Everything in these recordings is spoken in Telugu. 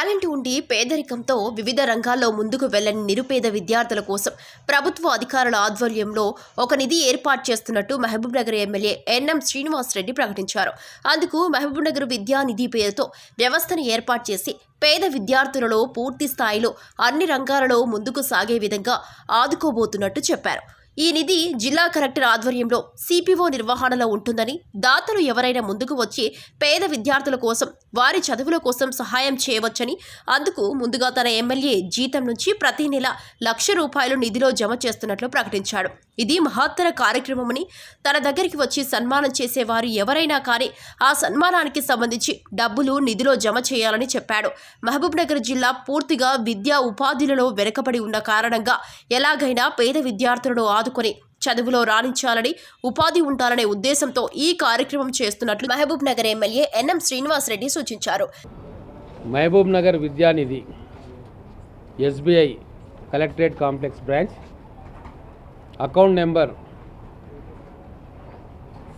టాలెంట్ ఉండి పేదరికంతో వివిధ రంగాల్లో ముందుకు వెళ్ళని నిరుపేద విద్యార్థుల కోసం ప్రభుత్వ అధికారుల ఆధ్వర్యంలో ఒక నిధి ఏర్పాటు చేస్తున్నట్టు మహబూబ్నగర్ ఎమ్మెల్యే ఎన్ఎం శ్రీనివాసరెడ్డి ప్రకటించారు. అందుకు మహబూబ్నగర్ విద్యా నిధి పేరుతో వ్యవస్థను ఏర్పాటు చేసి పేద విద్యార్థులలో పూర్తి స్థాయిలో అన్ని రంగాలలో ముందుకు సాగే విధంగా ఆదుకోబోతున్నట్టు చెప్పారు. ఈ నిధి జిల్లా కలెక్టర్ ఆధ్వర్యంలో సిపిఓ నిర్వహణలో ఉంటుందని దాతలు ఎవరైనా ముందుకు వచ్చి పేద విద్యార్థుల కోసం వారి చదువుల కోసం సహాయం చేయవచ్చని అందుకు ముందుగా తన ఎమ్మెల్యే జీతం నుంచి ప్రతి నెల లక్ష రూపాయలు నిధిలో జమ చేస్తున్నట్లు ప్రకటించాడు. ఇది మహత్తర కార్యక్రమమని తన దగ్గరికి వచ్చి సన్మానం చేసేవారు ఎవరైనా కానీ ఆ సన్మానానికి సంబంధించి డబ్బులు నిధిలో జమ చేయాలని చెప్పాడు. మహబూబ్నగర్ జిల్లా పూర్తిగా విద్యా ఉపాధులలో వెనుకబడి ఉన్న కారణంగా ఎలాగైనా పేద విద్యార్థులను ఆదుకొని చదువులో రాణించాలని ఉపాధి ఉండాలనే ఉద్దేశంతో ఈ కార్యక్రమం చేస్తున్నట్లు మహబూబ్ నగర్ ఎమ్మెల్యే ఎన్ఎం శ్రీనివాసరెడ్డి సూచించారు. Mahbubnagar Vidyanidhi SBI collectorate complex branch account number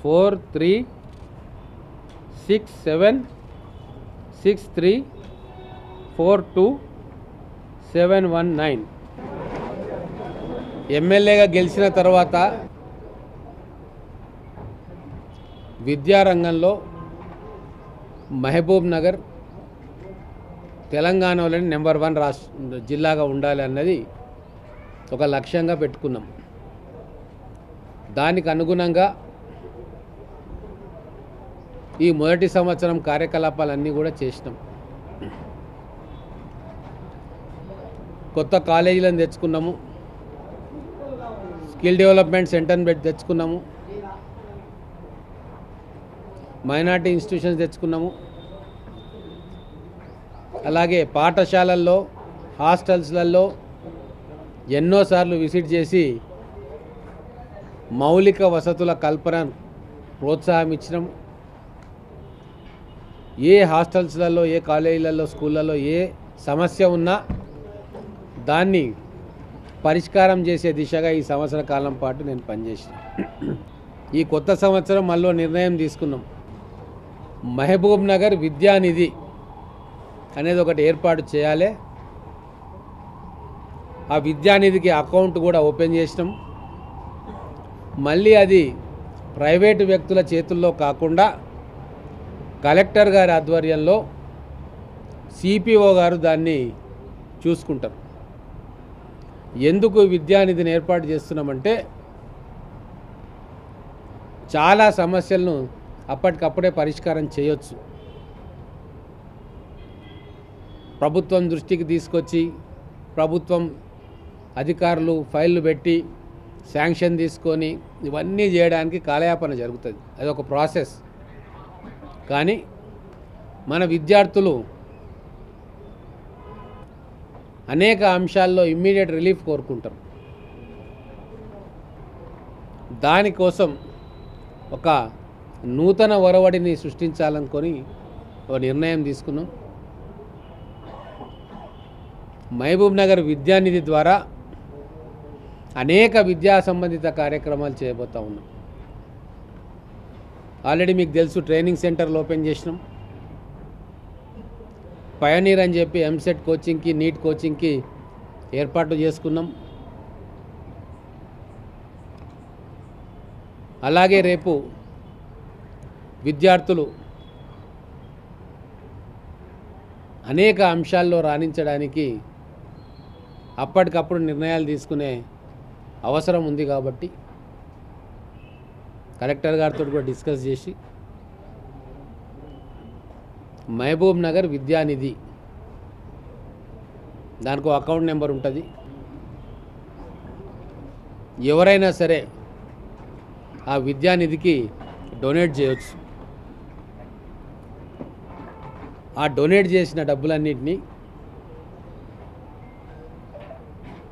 four three six seven six three four two seven one nine. ఎమ్మెల్యేగా గెలిచిన తర్వాత విద్యారంగంలో మహబూబ్ నగర్ తెలంగాణలోని నెంబర్ వన్ రాష్ట్ర జిల్లాగా ఉండాలి అన్నది ఒక లక్ష్యంగా పెట్టుకున్నాం. దానికి అనుగుణంగా ఈ మొదటి సంవత్సరం కార్యకలాపాలన్నీ కూడా చేసినాం. కొత్త కాలేజీలను తెచ్చుకున్నాము. స్కిల్ డెవలప్మెంట్ సెంటర్ని పెట్టి తెచ్చుకున్నాము. మైనార్టీ ఇన్స్టిట్యూషన్స్ తెచ్చుకున్నాము. అలాగే పాఠశాలల్లో హాస్టల్స్లలో ఎన్నోసార్లు విజిట్ చేసి మౌలిక వసతుల కల్పన ప్రోత్సాహం ఇచ్చినాము ఏ హాస్టల్స్లలో ఏ కాలేజీలలో స్కూళ్ళలో ఏ సమస్య ఉన్నా దాన్ని పరిష్కారం చేసే దిశగా ఈ సంవత్సర కాలం పాటు నేను పనిచేసిన. ఈ కొత్త సంవత్సరం మళ్ళీ నిర్ణయం తీసుకున్నాం. మహబూబ్ నగర్ విద్యానిధి అనేది ఒకటి ఏర్పాటు చేయాలి. ఆ విద్యానిధికి అకౌంట్ కూడా ఓపెన్ చేసినాం. మళ్ళీ అది ప్రైవేటు వ్యక్తుల చేతుల్లో కాకుండా కలెక్టర్ గారి ఆధ్వర్యంలో సిపిఓ గారు దాన్ని చూసుకుంటారు. ఎందుకు విద్యానిధిని ఏర్పాటు చేస్తున్నామంటే చాలా సమస్యలను అప్పటికప్పుడే పరిష్కారం చేయొచ్చు. ప్రభుత్వం దృష్టికి తీసుకొచ్చి ప్రభుత్వం అధికారులు ఫైళ్ళు పెట్టి శాంక్షన్ తీసుకొని ఇవన్నీ చేయడానికి కాలయాపన జరుగుతుంది. అదొక ప్రాసెస్. కానీ మన విద్యార్థులు అనేక అంశాల్లో ఇమ్మీడియట్ రిలీఫ్ కోరుకుంటారు. దానికోసం ఒక నూతన ఒరవడిని సృష్టించాలనుకొని ఒక నిర్ణయం తీసుకున్నాం. మహబూబ్ నగర్ విద్యానిధి ద్వారా అనేక విద్యా సంబంధిత కార్యక్రమాలు చేయబోతా ఉన్నాం. ఆల్రెడీ మీకు తెలుసు ట్రైనింగ్ సెంటర్లు ఓపెన్ చేసినాం. పయనీర్ అని చెప్పి ఎంసెట్ కోచింగ్కి నీట్ కోచింగ్కి ఏర్పాట్లు చేసుకున్నాం. అలాగే రేపు విద్యార్థులు అనేక అంశాల్లో రాణించడానికి అప్పటికప్పుడు నిర్ణయాలు తీసుకునే అవసరం ఉంది కాబట్టి కలెక్టర్ గారితో కూడా డిస్కస్ చేసి మహబూబ్ నగర్ విద్యానిధి. దానికి అకౌంట్ నెంబర్ ఉంటుంది. ఎవరైనా సరే ఆ విద్యానిధికి డొనేట్ చేయొచ్చు. ఆ డొనేట్ చేసిన డబ్బులన్నింటినీ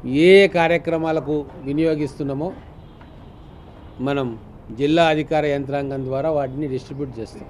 ఏ కార్యక్రమాలకు వినియోగిస్తున్నామో మనం జిల్లా అధికార యంత్రాంగం ద్వారా వాటిని డిస్ట్రిబ్యూట్ చేస్తాం.